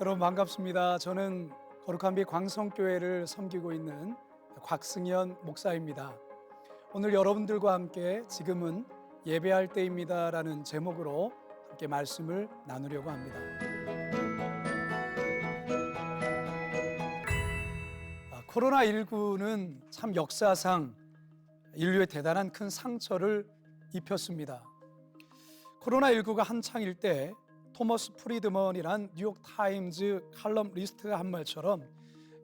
여러분 반갑습니다. 저는 거룩한 빛 광성교회를 섬기고 있는 곽승현 목사입니다. 오늘 여러분들과 함께 지금은 예배할 때입니다라는 제목으로 함께 말씀을 나누려고 합니다. 아, 코로나19는 참 역사상 인류에 대단한 큰 상처를 입혔습니다. 코로나19가 한창일 때 토머스 프리드먼이란 뉴욕 타임즈 칼럼 리스트가 한 말처럼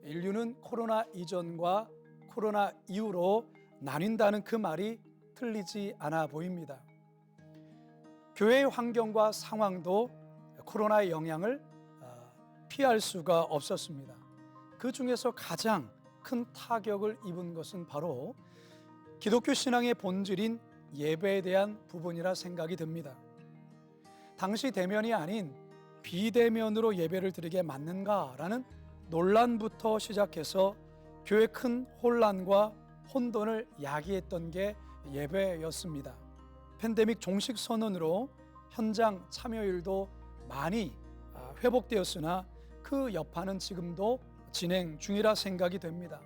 인류는 코로나 이전과 코로나 이후로 나뉜다는 그 말이 틀리지 않아 보입니다. 교회의 환경과 상황도 코로나의 영향을 어, 피할 수가 없었습니다. 그 중에서 가장 큰 타격을 입은 것은 바로 기독교 신앙의 본질인 예배에 대한 부분이라 생각이 듭니다. 당시 대면이 아닌 비대면으로 예배를 드리게 맞는가라는 논란부터 시작해서 교회 큰 혼란과 혼돈을 야기했던 게 예배였습니다. 팬데믹 종식 선언으로 현장 참여율도 많이 아, 회복되었으나 그 여파는 지금도 진행 중이라 생각이 됩니다.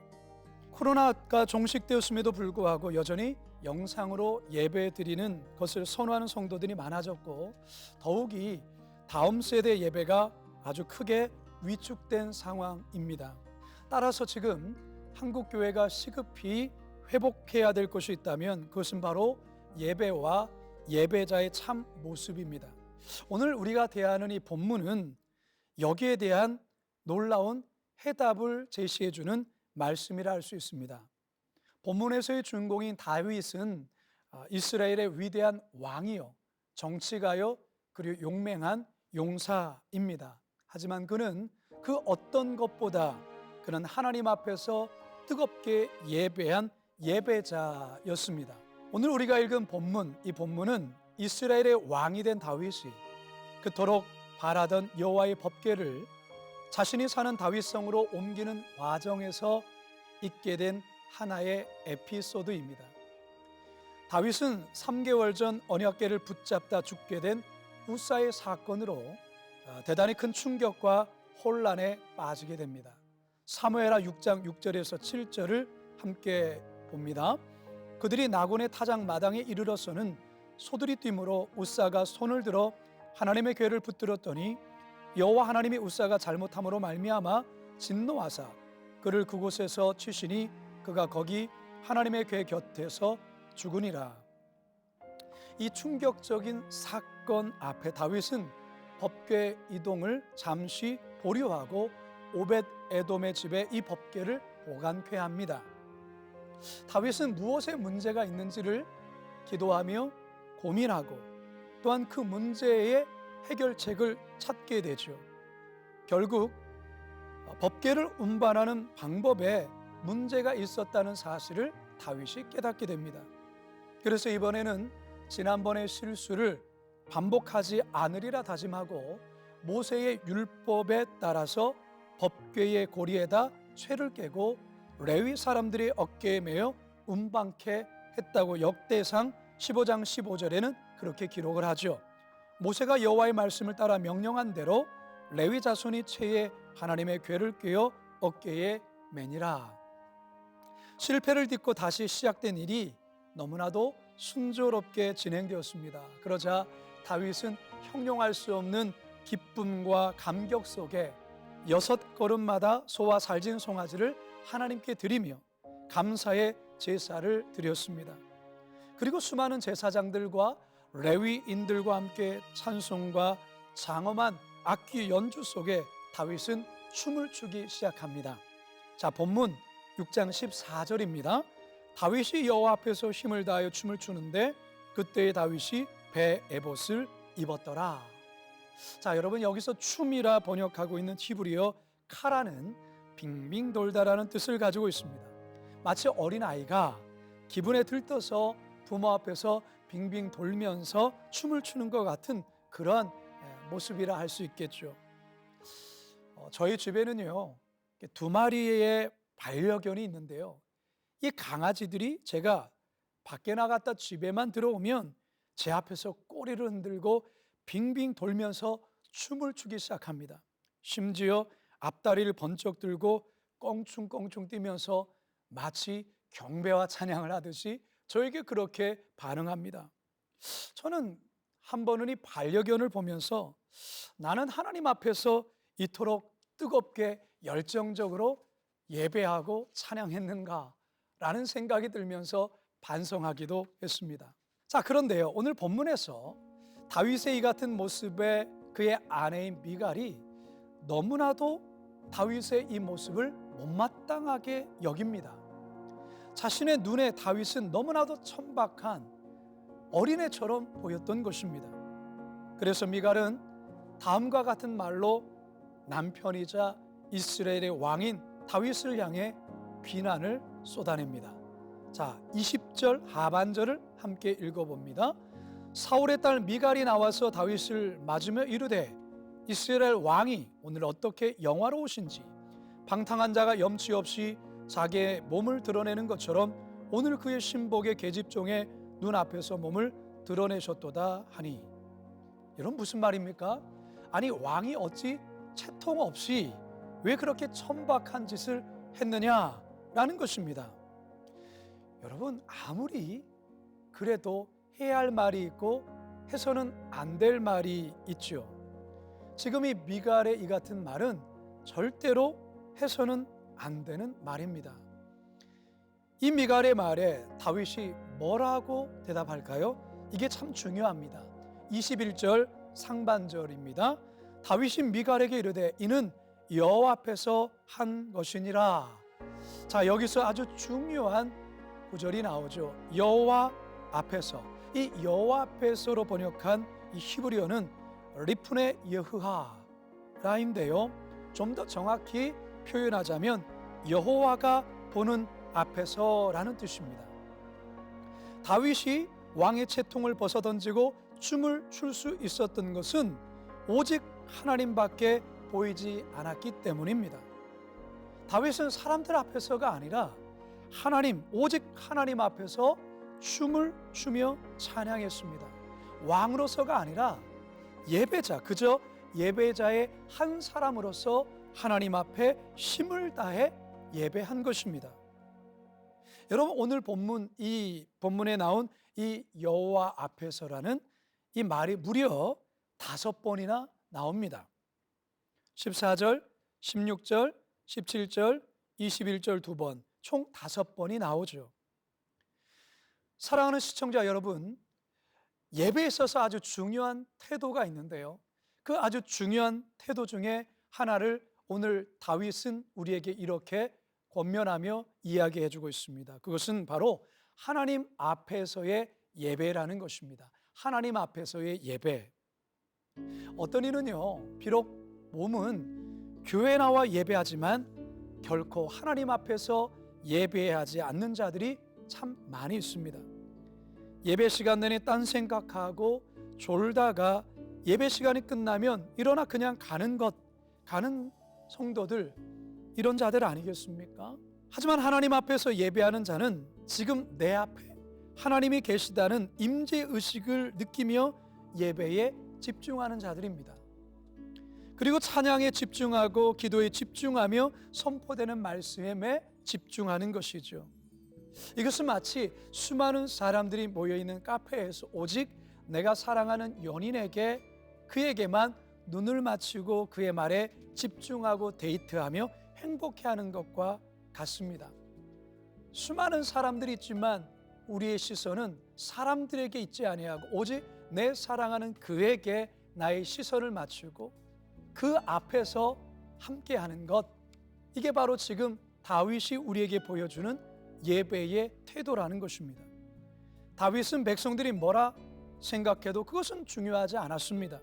코로나가 종식되었음에도 불구하고 여전히 영상으로 예배 드리는 것을 선호하는 성도들이 많아졌고 더욱이 다음 세대 예배가 아주 크게 위축된 상황입니다. 따라서 지금 한국 교회가 시급히 회복해야 될 것이 있다면 그것은 바로 예배와 예배자의 참 모습입니다. 오늘 우리가 대하는 이 본문은 여기에 대한 놀라운 해답을 제시해 주는 말씀이라 할 수 있습니다. 본문에서의 주인공인 다윗은 아, 이스라엘의 위대한 왕이요, 정치가요, 그리고 용맹한 용사입니다. 하지만 그는 그 어떤 것보다 그는 하나님 앞에서 뜨겁게 예배한 예배자였습니다. 오늘 우리가 읽은 본문, 이 본문은 이스라엘의 왕이 된 다윗이 그토록 바라던 여호와의 법궤를 자신이 사는 다윗성으로 옮기는 과정에서 있게 된 하나의 에피소드입니다. 다윗은 3개월 전 언약궤를 붙잡다 죽게 된 우사의 사건으로 어, 대단히 큰 충격과 혼란에 빠지게 됩니다. 사무엘하 6장 6절에서 7절을 함께 봅니다. 그들이 나곤의 타작 마당에 이르러서는 소들이 뛰므로 우사가 손을 들어 하나님의 궤를 붙들었더니 여호와 하나님이 우사가 잘못함으로 말미암아 진노하사 그를 그곳에서 치시니 그가 거기 하나님의 궤 곁에서 죽으니라. 이 충격적인 사건 앞에 다윗은 법궤 이동을 잠시 보류하고 오벳 에돔의 집에 이 법궤를 보관케합니다. 다윗은 무엇에 문제가 있는지를 기도하며 고민하고 또한 그 문제의 해결책을 찾게 되죠. 결국 법계를 운반하는 방법에 문제가 있었다는 사실을 다윗이 깨닫게 됩니다. 그래서 이번에는 지난번의 실수를 반복하지 않으리라 다짐하고 모세의 율법에 따라서 법궤의 고리에다 쇠를 깨고 레위 사람들의 어깨에 매어 운반케 했다고 역대상 15장 15절에는 그렇게 기록을 하죠. 모세가 여호와의 말씀을 따라 명령한 대로 레위 자손이 채에 하나님의 궤를 꿰어 어깨에 매니라. 실패를 딛고 다시 시작된 일이 너무나도 순조롭게 진행되었습니다. 그러자 다윗은 형용할 수 없는 기쁨과 감격 속에 여섯 걸음마다 소와 살진 송아지를 하나님께 드리며 감사의 제사를 드렸습니다. 그리고 수많은 제사장들과 레위인들과 함께 찬송과 장엄한 악기 연주 속에 다윗은 춤을 추기 시작합니다. 자, 본문 6장 14절입니다. 다윗이 여호와 앞에서 힘을 다하여 춤을 추는데 그때의 다윗이 배 에봇을 입었더라. 자, 여러분 여기서 춤이라 번역하고 있는 히브리어 카라는 빙빙 돌다라는 뜻을 가지고 있습니다. 마치 어린 아이가 기분에 들떠서 부모 앞에서 빙빙 돌면서 춤을 추는 것 같은 그런 모습이라 할 수 있겠죠. 어, 저희 집에는요 두 마리의 반려견이 있는데요. 이 강아지들이 제가 밖에 나갔다 집에만 들어오면 제 앞에서 꼬리를 흔들고 빙빙 돌면서 춤을 추기 시작합니다. 심지어 앞다리를 번쩍 들고 껑충껑충 뛰면서 마치 경배와 찬양을 하듯이 저에게 그렇게 반응합니다. 저는 한 번은 이 반려견을 보면서 나는 하나님 앞에서 이토록 뜨겁게 열정적으로 예배하고 찬양했는가 라는 생각이 들면서 반성하기도 했습니다. 자, 그런데요. 오늘 본문에서 다윗의 이 같은 모습에 그의 아내인 미갈이 너무나도 다윗의 이 모습을 못마땅하게 여깁니다. 자신의 눈에 다윗은 너무나도 천박한 어린애처럼 보였던 것입니다. 그래서 미갈은 다음과 같은 말로 남편이자 이스라엘의 왕인 다윗을 향해 비난을 쏟아냅니다. 자, 20절 하반절을 함께 읽어봅니다. 사울의 딸 미갈이 나와서 다윗을 맞으며 이르되 이스라엘 왕이 오늘 어떻게 영화로우신지 방탕한 자가 염치 없이 자기의 몸을 드러내는 것처럼 오늘 그의 신복의 계집종의 눈앞에서 몸을 드러내셨도다 하니 이런 무슨 말입니까? 아니 왕이 어찌 채통 없이 왜 그렇게 천박한 짓을 했느냐라는 것입니다. 여러분 아무리 그래도 해야 할 말이 있고 해서는 안 될 말이 있죠. 지금 이 미갈의 이 같은 말은 절대로 해서는 안 되는 말입니다. 이 미갈의 말에 다윗이 뭐라고 대답할까요? 이게 참 중요합니다. 21절 상반절입니다. 다윗이 미갈에게 이르되 이는 여호와 앞에서 한 것이니라. 자, 여기서 아주 중요한 구절이 나오죠. 여호와 앞에서 이 여호와 앞에서로 번역한 이 히브리어는 리푼의 여흐하라인데요. 좀 더 정확히 표현하자면 여호와가 보는 앞에서라는 뜻입니다. 다윗이 왕의 채통을 벗어던지고 춤을 출 수 있었던 것은 오직 하나님밖에 보이지 않았기 때문입니다. 다윗은 사람들 앞에서가 아니라 하나님, 오직 하나님 앞에서 춤을 추며 찬양했습니다. 왕으로서가 아니라 예배자, 그저 예배자의 한 사람으로서 하나님 앞에 힘을 다해 예배한 것입니다. 여러분 오늘 본문 이 본문에 나온 이 여호와 앞에서라는 이 말이 무려 다섯 번이나 나옵니다. 14절, 16절, 17절, 21절 두 번, 총 다섯 번이 나오죠. 사랑하는 시청자 여러분, 예배에 있어서 아주 중요한 태도가 있는데요. 그 아주 중요한 태도 중에 하나를 오늘 다윗은 우리에게 이렇게 권면하며 이야기해 주고 있습니다. 그것은 바로 하나님 앞에서의 예배라는 것입니다. 하나님 앞에서의 예배. 어떤 이는요, 비록 몸은 교회 나와 예배하지만 결코 하나님 앞에서 예배하지 않는 자들이 참 많이 있습니다. 예배 시간 내내 딴 생각하고 졸다가 예배 시간이 끝나면 일어나 그냥 가는 것, 가는 성도들, 이런 자들 아니겠습니까? 하지만 하나님 앞에서 예배하는 자는 지금 내 앞에 하나님이 계시다는 임재 의식을 느끼며 예배에 집중하는 자들입니다. 그리고 찬양에 집중하고 기도에 집중하며 선포되는 말씀에 집중하는 것이죠. 이것은 마치 수많은 사람들이 모여 있는 카페에서 오직 내가 사랑하는 연인에게 그에게만 눈을 맞추고 그의 말에 집중하고 데이트하며 행복해하는 것과 같습니다. 수많은 사람들이 있지만 우리의 시선은 사람들에게 있지 아니하고 오직 내 사랑하는 그에게 나의 시선을 맞추고 그 앞에서 함께하는 것 이게 바로 지금 다윗이 우리에게 보여주는 예배의 태도라는 것입니다. 다윗은 백성들이 뭐라 생각해도 그것은 중요하지 않았습니다.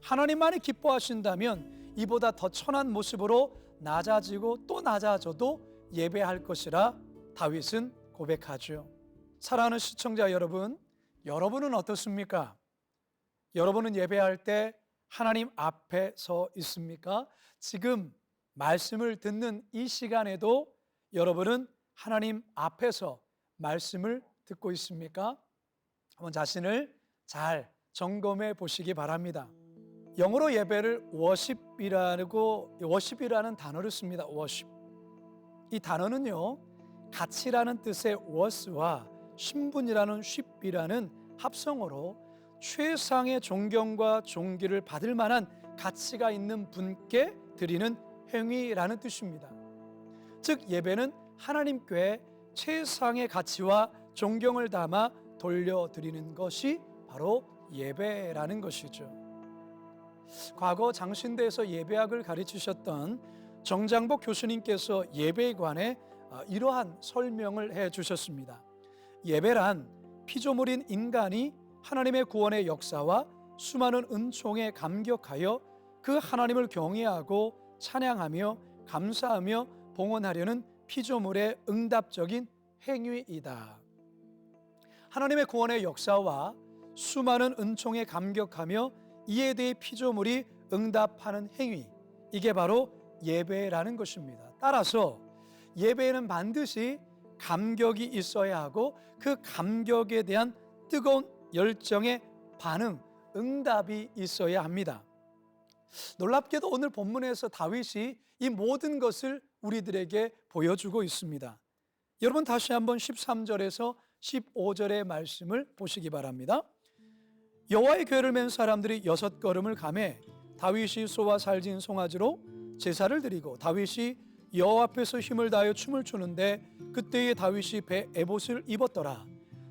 하나님만이 기뻐하신다면 이보다 더 천한 모습으로 낮아지고 또 낮아져도 예배할 것이라 다윗은 고백하죠. 사랑하는 시청자 여러분, 여러분은 어떻습니까? 여러분은 예배할 때 하나님 앞에 서 있습니까? 지금 말씀을 듣는 이 시간에도 여러분은 하나님 앞에서 말씀을 듣고 있습니까? 한번 자신을 잘 점검해 보시기 바랍니다. 영어로 예배를 worship이라고 worship이라는 단어를 씁니다. worship. 이 단어는요. 가치라는 뜻의 worth와 신분이라는 ship이라는 합성어로 최상의 존경과 존귀를 받을 만한 가치가 있는 분께 드리는 행위라는 뜻입니다. 즉 예배는 하나님께 최상의 가치와 존경을 담아 돌려드리는 것이 바로 예배라는 것이죠. 과거 장신대에서 예배학을 가르치셨던 정장복 교수님께서 예배에 관해 어, 이러한 설명을 해 주셨습니다. 예배란 피조물인 인간이 하나님의 구원의 역사와 수많은 은총에 감격하여 그 하나님을 경외하고 찬양하며 감사하며 봉헌하려는 피조물의 응답적인 행위이다. 하나님의 구원의 역사와 수많은 은총에 감격하며 이에 대해 피조물이 응답하는 행위 이게 바로 예배라는 것입니다. 따라서 예배에는 반드시 감격이 있어야 하고 그 감격에 대한 뜨거운 열정의 반응, 응답이 있어야 합니다. 놀랍게도 오늘 본문에서 다윗이 이 모든 것을 우리들에게 보여주고 있습니다. 여러분 다시 한번 13절에서 15절의 말씀을 보시기 바랍니다. 여호와의 궤를 맨 사람들이 여섯 걸음을 감해 다윗이 소와 살진 송아지로 제사를 드리고 다윗이 여호와 앞에서 힘을 다하여 춤을 추는데 그때에 다윗이 배 에봇을 입었더라.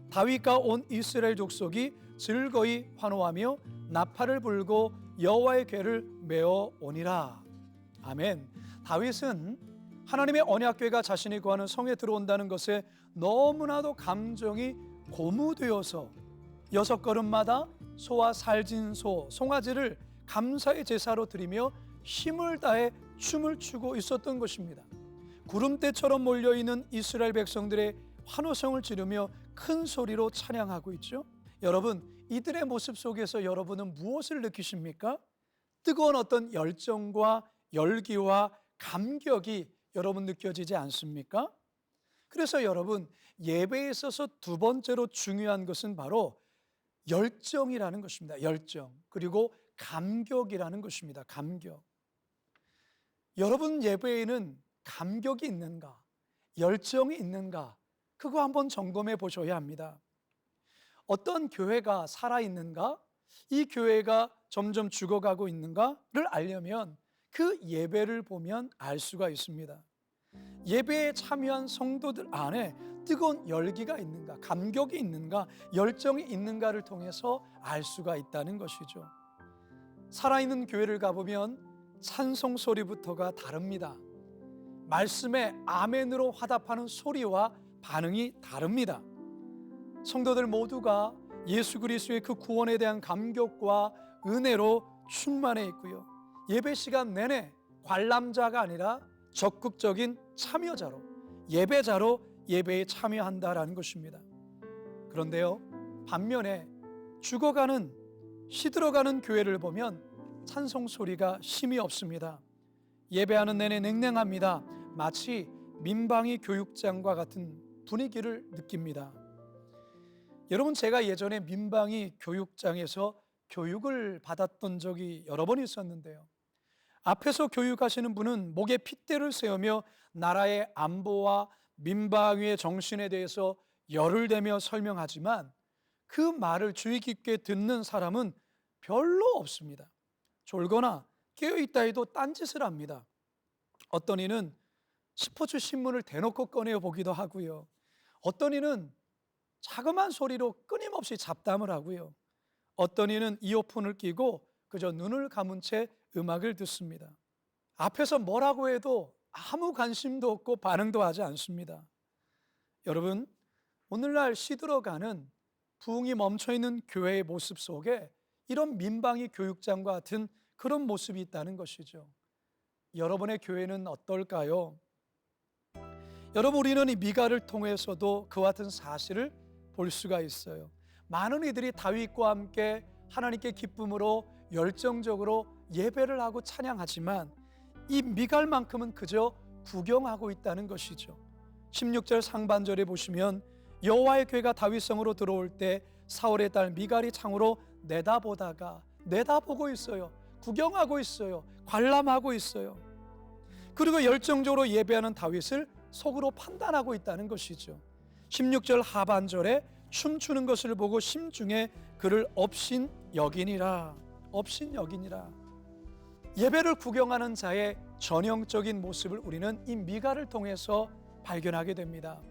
다윗과 온 이스라엘 족속이 즐거이 환호하며 나팔을 불고 여호와의 궤를 메어 오니라. 아멘. 다윗은 하나님의 언약궤가 자신이 구하는 성에 들어온다는 것에 너무나도 감정이 고무되어서 여섯 걸음마다 소와 살진 소, 송아지를 감사의 제사로 드리며 힘을 다해 춤을 추고 있었던 것입니다. 구름대처럼 몰려있는 이스라엘 백성들의 환호성을 지르며 큰 소리로 찬양하고 있죠. 여러분, 이들의 모습 속에서 여러분은 무엇을 느끼십니까? 뜨거운 어떤 열정과 열기와 감격이 여러분 느껴지지 않습니까? 그래서 여러분, 예배에 있어서 두 번째로 중요한 것은 바로 열정이라는 것입니다. 열정. 그리고 감격이라는 것입니다. 감격. 여러분 예배에는 감격이 있는가? 열정이 있는가? 그거 한번 점검해 보셔야 합니다. 어떤 교회가 살아있는가? 이 교회가 점점 죽어가고 있는가를 알려면 그 예배를 보면 알 수가 있습니다. 예배에 참여한 성도들 안에 뜨거운 열기가 있는가, 감격이 있는가, 열정이 있는가를 통해서 알 수가 있다는 것이죠. 살아있는 교회를 가보면 찬송 소리부터가 다릅니다. 말씀에 아멘으로 화답하는 소리와 반응이 다릅니다. 성도들 모두가 예수 그리스도의 그 구원에 대한 감격과 은혜로 충만해 있고요. 예배 시간 내내 관람자가 아니라 적극적인 참여자로 예배자로 예배에 참여한다라는 것입니다. 그런데요. 반면에 죽어가는 시들어가는 교회를 보면 찬송 소리가 힘이 없습니다. 예배하는 내내 냉랭합니다. 마치 민방위 교육장과 같은 분위기를 느낍니다. 여러분 제가 예전에 민방위 교육장에서 교육을 받았던 적이 여러 번 있었는데요. 앞에서 교육하시는 분은 목에 핏대를 세우며 나라의 안보와 민방위의 정신에 대해서 열을 대며 설명하지만 그 말을 주의 깊게 듣는 사람은 별로 없습니다. 졸거나 깨어 있다 해도 딴짓을 합니다. 어떤 이는 스포츠 신문을 대놓고 꺼내 보기도 하고요. 어떤 이는 자그마한 소리로 끊임없이 잡담을 하고요. 어떤 이는 이어폰을 끼고 그저 눈을 감은 채 음악을 듣습니다. 앞에서 뭐라고 해도 아무 관심도 없고 반응도 하지 않습니다. 여러분, 오늘날 시들어가는 부흥이 멈춰 있는 교회의 모습 속에 이런 민방위 교육장과 같은 그런 모습이 있다는 것이죠. 여러분의 교회는 어떨까요? 여러분, 우리는 이 미가를 통해서도 그와 같은 사실을 볼 수가 있어요. 많은 이들이 다윗과 함께 하나님께 기쁨으로 열정적으로 예배를 하고 찬양하지만 이 미갈만큼은 그저 구경하고 있다는 것이죠. 16절 상반절에 보시면 여호와의 괴가 다윗성으로 들어올 때 사울의 딸 미갈이 창으로 내다보다가 내다보고 있어요. 구경하고 있어요. 관람하고 있어요. 그리고 열정적으로 예배하는 다윗을 속으로 판단하고 있다는 것이죠. 16절 하반절에 춤추는 것을 보고 심중에 그를 업신 여기니라. 업신 여기니라. 예배를 구경하는 자의 전형적인 모습을 우리는 이 미가를 통해서 발견하게 됩니다.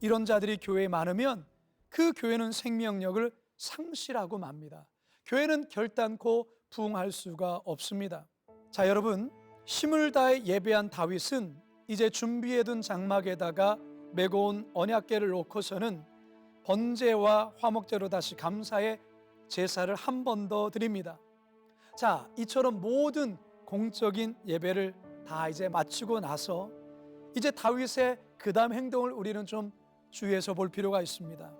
이런 자들이 교회에 많으면 그 교회는 생명력을 상실하고 맙니다. 교회는 결단코 부흥할 수가 없습니다. 자, 여러분, 힘을 다해 예배한 다윗은 이제 준비해둔 장막에다가 메고 온 언약궤를 놓고서는 번제와 화목제로 다시 감사의 제사를 한 번 더 드립니다. 자, 이처럼 모든 공적인 예배를 다 이제 마치고 나서 이제 다윗의 그 다음 행동을 우리는 좀 주의해서 볼 필요가 있습니다.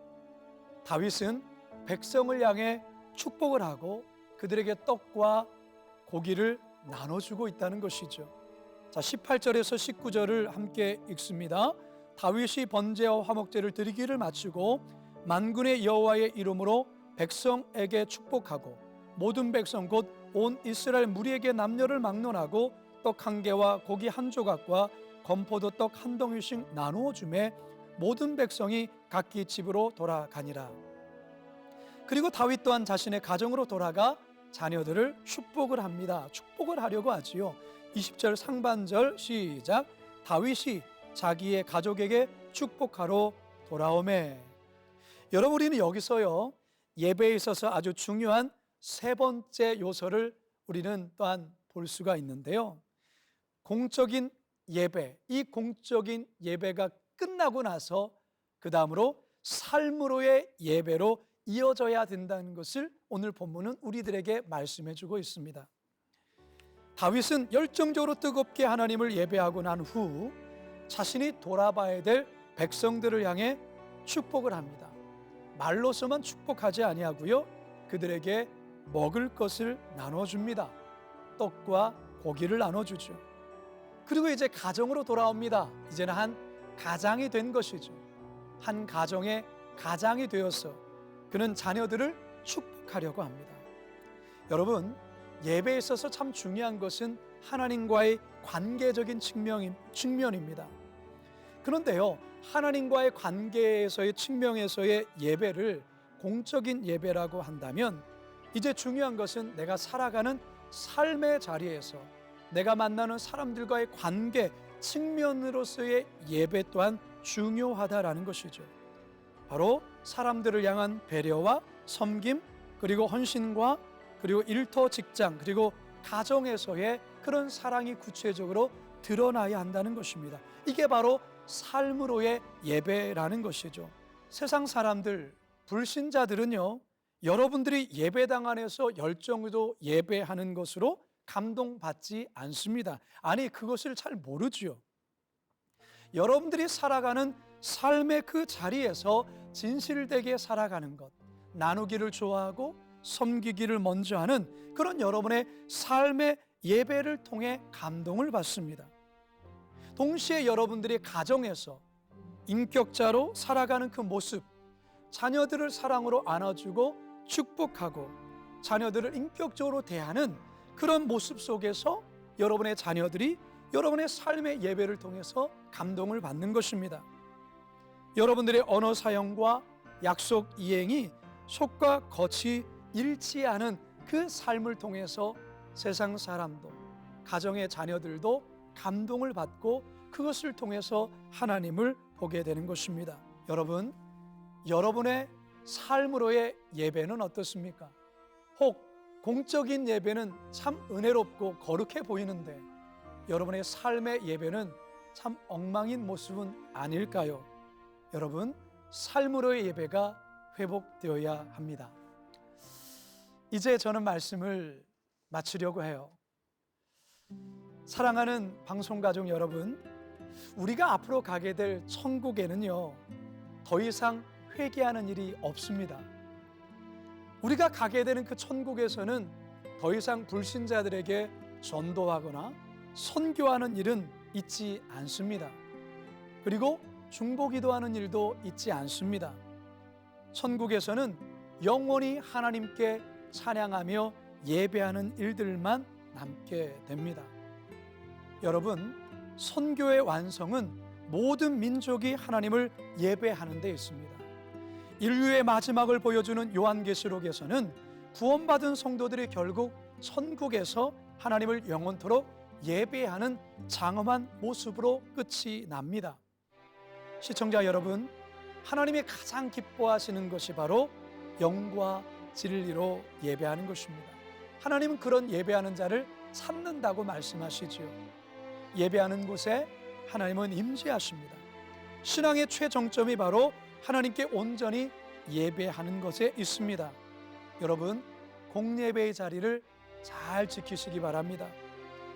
다윗은 백성을 향해 축복을 하고 그들에게 떡과 고기를 나눠주고 있다는 것이죠. 자, 18절에서 19절을 함께 읽습니다. 다윗이 번제와 화목제를 드리기를 마치고 만군의 여호와의 이름으로 백성에게 축복하고 모든 백성 곧 온 이스라엘 무리에게 남녀를 막론하고 떡 한 개와 고기 한 조각과 건포도 떡 한 덩이씩 나누어 주매 모든 백성이 각기 집으로 돌아가니라. 그리고 다윗 또한 자신의 가정으로 돌아가 자녀들을 축복을 합니다. 축복을 하려고 하지요. 20절 상반절 시작. 다윗이 자기의 가족에게 축복하러 돌아오매. 여러분 우리는 여기서요. 예배에 있어서 아주 중요한 세 번째 요소를 우리는 또한 볼 수가 있는데요. 공적인 예배, 이 공적인 예배가 끝나고 나서 그 다음으로 삶으로의 예배로 이어져야 된다는 것을 오늘 본문은 우리들에게 말씀해 주고 있습니다. 다윗은 열정적으로 뜨겁게 하나님을 예배하고 난 후 자신이 돌아봐야 될 백성들을 향해 축복을 합니다. 말로서만 축복하지 아니하고요. 그들에게 먹을 것을 나눠 줍니다. 떡과 고기를 나눠 주죠. 그리고 이제 가정으로 돌아옵니다. 이제는 한 가장이 된 것이죠. 한 가정의 가장이 되어서 그는 자녀들을 축복하려고 합니다. 여러분, 예배에 있어서 참 중요한 것은 하나님과의 관계적인 측면, 측면입니다. 그런데요, 하나님과의 관계에서의 측면에서의 예배를 공적인 예배라고 한다면 이제 중요한 것은 내가 살아가는 삶의 자리에서 내가 만나는 사람들과의 관계 측면으로서의 예배 또한 중요하다라는 것이죠. 바로 사람들을 향한 배려와 섬김 그리고 헌신과 그리고 일터 직장 그리고 가정에서의 그런 사랑이 구체적으로 드러나야 한다는 것입니다. 이게 바로 삶으로의 예배라는 것이죠. 세상 사람들 불신자들은요. 여러분들이 예배당 안에서 열정으로 예배하는 것으로 감동받지 않습니다. 아니 그것을 잘 모르지요. 여러분들이 살아가는 삶의 그 자리에서 진실되게 살아가는 것, 나누기를 좋아하고 섬기기를 먼저 하는 그런 여러분의 삶의 예배를 통해 감동을 받습니다. 동시에 여러분들이 가정에서 인격자로 살아가는 그 모습, 자녀들을 사랑으로 안아주고 축복하고 자녀들을 인격적으로 대하는 그런 모습 속에서 여러분의 자녀들이 여러분의 삶의 예배를 통해서 감동을 받는 것입니다. 여러분들의 언어 사용과 약속 이행이 속과 겉이 일치하는 그 삶을 통해서 세상 사람도 가정의 자녀들도 감동을 받고 그것을 통해서 하나님을 보게 되는 것입니다. 여러분, 여러분의 삶으로의 예배는 어떻습니까? 혹 공적인 예배는 참 은혜롭고 거룩해 보이는데 여러분의 삶의 예배는 참 엉망인 모습은 아닐까요? 여러분, 삶으로의 예배가 회복되어야 합니다. 이제 저는 말씀을 마치려고 해요. 사랑하는 방송가족 여러분, 우리가 앞으로 가게 될 천국에는요, 더 이상 회개하는 일이 없습니다. 우리가 가게 되는 그 천국에서는 더 이상 불신자들에게 전도하거나 선교하는 일은 있지 않습니다. 그리고 중보기도 하는 일도 있지 않습니다. 천국에서는 영원히 하나님께 찬양하며 예배하는 일들만 남게 됩니다. 여러분, 선교의 완성은 모든 민족이 하나님을 예배하는 데 있습니다. 인류의 마지막을 보여주는 요한계시록에서는 구원받은 성도들이 결국 선국에서 하나님을 영원토록 예배하는 장엄한 모습으로 끝이 납니다. 시청자 여러분, 하나님이 가장 기뻐하시는 것이 바로 영과 진리로 예배하는 것입니다. 하나님은 그런 예배하는 자를 찾는다고 말씀하시지요. 예배하는 곳에 하나님은 임재하십니다. 신앙의 최정점이 바로 하나님께 온전히 예배하는 것에 있습니다. 여러분, 공예배의 자리를 잘 지키시기 바랍니다.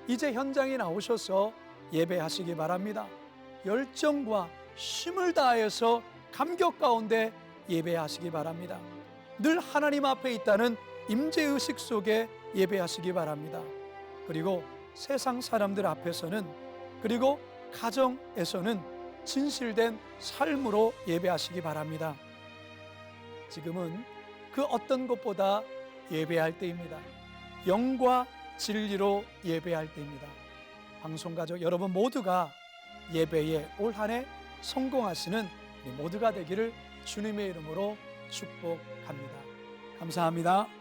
이제 현장에 나오셔서 예배하시기 바랍니다. 열정과 힘을 다해서 감격 가운데 예배하시기 바랍니다. 늘 하나님 앞에 있다는 임재 의식 속에 예배하시기 바랍니다. 그리고 세상 사람들 앞에서는 그리고 가정에서는 진실된 삶으로 예배하시기 바랍니다. 지금은 그 어떤 것보다 예배할 때입니다. 영과 진리로 예배할 때입니다. 방송 가족 여러분 모두가 예배에 올 한 해 성공하시는 모두가 되기를 주님의 이름으로 축복합니다. 감사합니다.